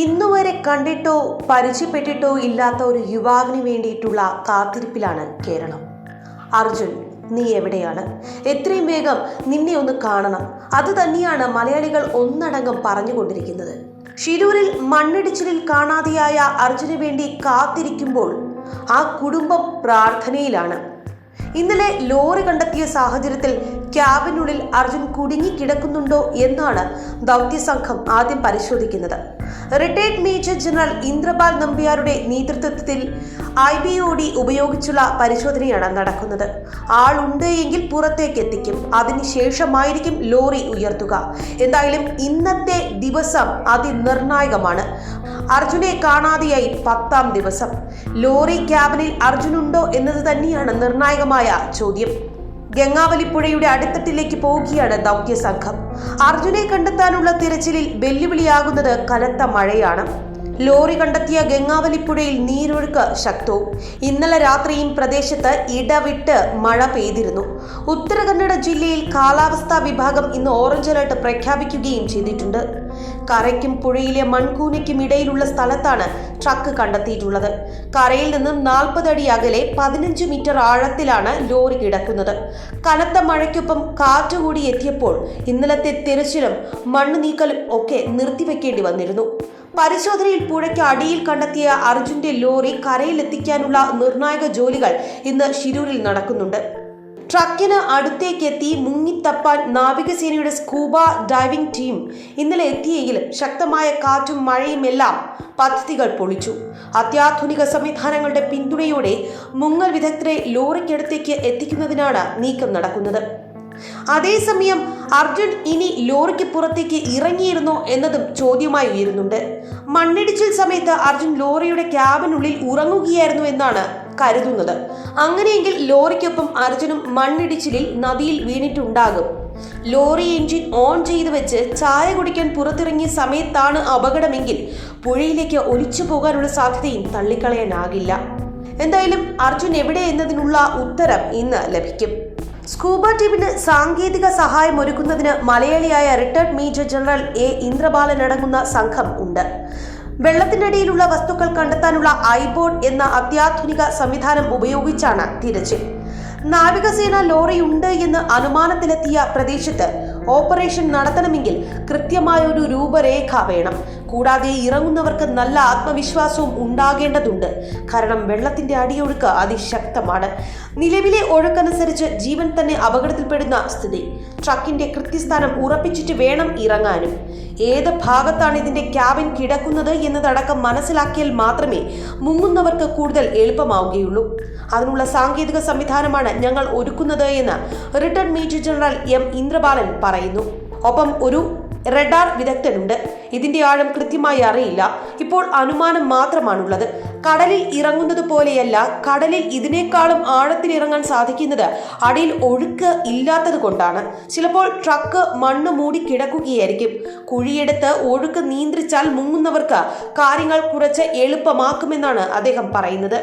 ഇന്നുവരെ കണ്ടിട്ടോ പരിചയപ്പെട്ടിട്ടോ ഇല്ലാത്ത ഒരു യുവാവിന് വേണ്ടിയിട്ടുള്ള കാത്തിരിപ്പിലാണ് കേരളം. അർജുൻ നീ എവിടെയാണ്? എത്രയും വേഗം നിന്നെ ഒന്ന് കാണണം. അത് തന്നെയാണ് മലയാളികൾ ഒന്നടങ്കം പറഞ്ഞുകൊണ്ടിരിക്കുന്നത്. ഷിരൂരിൽ മണ്ണിടിച്ചിലിൽ കാണാതെയായ അർജുന് വേണ്ടി കാത്തിരിക്കുമ്പോൾ ആ കുടുംബം പ്രാർത്ഥനയിലാണ്. ഇന്നലെ ലോറി കണ്ടെത്തിയ സാഹചര്യത്തിൽ ക്യാബിനുള്ളിൽ അർജുൻ കുടുങ്ങി കുടുങ്ങിക്കിടക്കുന്നുണ്ടോ എന്നാണ് ദൗത്യസംഘം ആദ്യം പരിശോധിക്കുന്നത്. റിട്ടയർഡ് മേജർ ജനറൽ ഇന്ദ്രപാൽ നമ്പ്യാരുടെ നേതൃത്വത്തിൽ ഐ ബി ഒ ഡി ഉപയോഗിച്ചുള്ള പരിശോധനയാണ് നടക്കുന്നത്. ആളുണ്ട് എങ്കിൽ പുറത്തേക്ക് എത്തിക്കും. അതിനുശേഷമായിരിക്കും ലോറി ഉയർത്തുക. എന്തായാലും ഇന്നത്തെ ദിവസം അതിനിർണായകമാണ്. അർജുനെ കാണാതെയായി പത്താം ദിവസം. ലോറി ക്യാബിനിൽ അർജുനുണ്ടോ എന്നത് തന്നെയാണ് നിർണായകമായ ചോദ്യം. ഗംഗാവലിപ്പുഴയുടെ അടിത്തട്ടിലേക്ക് പോവുകയാണ് ദൗത്യ സംഘം അർജുനെ കണ്ടെത്താനുള്ള തിരച്ചിലിൽ വെല്ലുവിളിയാകുന്നത് കനത്ത മഴയാണ്. ലോറി കണ്ടെത്തിയ ഗംഗാവലിപ്പുഴയിൽ നീരൊഴുക്ക് ശക്തവും. ഇന്നലെ രാത്രിയും പ്രദേശത്ത് ഇടവിട്ട് മഴ പെയ്തിരുന്നു. ഉത്തര കന്നഡ ജില്ലയിൽ കാലാവസ്ഥാ വിഭാഗം ഇന്ന് ഓറഞ്ച് അലർട്ട് പ്രഖ്യാപിക്കുകയും ചെയ്തിട്ടുണ്ട്. കരയ്ക്കും പുഴയിലെ മൺകൂനയ്ക്കും ഇടയിലുള്ള സ്ഥലത്താണ് ട്രക്ക് കണ്ടെത്തിയിട്ടുള്ളത്. കരയിൽ നിന്നും നാൽപ്പത് അടി അകലെ പതിനഞ്ച് മീറ്റർ ആഴത്തിലാണ് ലോറി കിടക്കുന്നത്. കനത്ത മഴയ്ക്കൊപ്പം കാറ്റുകൂടി എത്തിയപ്പോൾ ഇന്നലത്തെ തിരച്ചിലും മണ്ണ് നീക്കലും ഒക്കെ നിർത്തിവെക്കേണ്ടി വന്നിരുന്നു. പരിശോധനയിൽ പുഴയ്ക്ക് അടിയിൽ കണ്ടെത്തിയ അർജുന്റെ ലോറി കരയിലെത്തിക്കാനുള്ള നിർണായക ജോലികൾ ഇന്ന് ഷിരൂരിൽ നടക്കുന്നുണ്ട്. ട്രക്കിന് അടുത്തേക്കെത്തി മുങ്ങിത്തപ്പാൻ നാവികസേനയുടെ സ്കൂബ ഡൈവിംഗ് ടീം ഇന്നലെ എത്തിയെങ്കിലും ശക്തമായ കാറ്റും മഴയും എല്ലാം പദ്ധതികൾ പൊളിച്ചു. അത്യാധുനിക സംവിധാനങ്ങളുടെ പിന്തുണയോടെ മുങ്ങൽ വിദഗ്ധരെ ലോറിക്കടുത്തേക്ക് എത്തിക്കുന്നതിനാണ് നീക്കം നടക്കുന്നത്. അതേസമയം അർജുൻ ഇനി ലോറിക്ക് പുറത്തേക്ക് ഇറങ്ങിയിരുന്നോ എന്നതും ചോദ്യമായി ഉയരുന്നുണ്ട്. മണ്ണിടിച്ചിൽ സമയത്ത് അർജുൻ ലോറിയുടെ ക്യാബിനുള്ളിൽ ഉറങ്ങുകയായിരുന്നു എന്നാണ് കരുതുന്നത്. അങ്ങനെയെങ്കിൽ ലോറിക്കൊപ്പം അർജുനും മണ്ണിടിച്ചിലിൽ നദിയിൽ വീണിട്ടുണ്ടാകും. ലോറി എഞ്ചിൻ ഓൺ ചെയ്തു വെച്ച് ചായ കുടിക്കാൻ പുറത്തിറങ്ങിയ സമയത്താണ് അപകടമെങ്കിൽ പുഴയിലേക്ക് ഒലിച്ചു പോകാനുള്ള സാധ്യതയും തള്ളിക്കളയാനാകില്ല. എന്തായാലും അർജുൻ എവിടെ എന്നതിനുള്ള ഉത്തരം ഇന്ന് ലഭിക്കും. സ്കൂബ ടീമിന് സാങ്കേതിക സഹായം ഒരുക്കുന്നതിന് മലയാളിയായ retired major general A. Indrabalan അടങ്ങുന്ന സംഘം ഉണ്ട്. വെള്ളത്തിനടിയിലുള്ള വസ്തുക്കൾ കണ്ടെത്താനുള്ള ഐബോർഡ് എന്ന അത്യാധുനിക സംവിധാനം ഉപയോഗിച്ചാണ് തിരച്ചിൽ. നാവികസേന ലോറി ഉണ്ട് എന്ന് അനുമാനത്തിലെത്തിയ പ്രദേശത്ത് ഓപ്പറേഷൻ നടത്തണമെങ്കിൽ കൃത്യമായ ഒരു രൂപരേഖ വേണം. കൂടാതെ ഇറങ്ങുന്നവർക്ക് നല്ല ആത്മവിശ്വാസവും ഉണ്ടാകേണ്ടതുണ്ട്. കാരണം വെള്ളത്തിന്റെ അടിയൊഴുക്ക് അതിശക്തമാണ്. നിലവിലെ ഒഴുക്കനുസരിച്ച് ജീവൻ തന്നെ അപകടത്തിൽപ്പെടുന്ന സ്ഥിതി. ട്രക്കിന്റെ കൃത്യസ്ഥാനം ഉറപ്പിച്ചിട്ട് വേണം ഇറങ്ങാനും. ഏത് ഭാഗത്താണ് ഇതിന്റെ ക്യാബിൻ കിടക്കുന്നത് എന്നതടക്കം മനസ്സിലാക്കിയാൽ മാത്രമേ മുങ്ങുന്നവർക്ക് കൂടുതൽ എളുപ്പമാവുകയുള്ളൂ. അതിനുള്ള സാങ്കേതിക സംവിധാനമാണ് ഞങ്ങൾ ഒരുക്കുന്നത് എന്ന് retired major general M Indrabalan പറയുന്നു. ഒപ്പം ഒരു റഡാർ വിദഗ്ധരുണ്ട് ഇതിന്റെ ആഴം കൃത്യമായി അറിയില്ല. ഇപ്പോൾ അനുമാനം മാത്രമാണുള്ളത്. കടലിൽ ഇറങ്ങുന്നത് പോലെയല്ല കടലിൽ ഇതിനേക്കാളും ആഴത്തിൽ ഇറങ്ങാൻ സാധിക്കുന്നത് അടിയിൽ ഒഴുക്ക് ഇല്ലാത്തത് കൊണ്ടാണ്. ചിലപ്പോൾ ട്രക്ക് മണ്ണ് മൂടി കിടക്കുകയായിരിക്കും. കുഴിയെടുത്ത് ഒഴുക്ക് നിയന്ത്രിച്ചാൽ മുങ്ങുന്നവർക്ക് കാര്യങ്ങൾ കുറച്ച് എളുപ്പമാക്കുമെന്നാണ് അദ്ദേഹം പറയുന്നത്.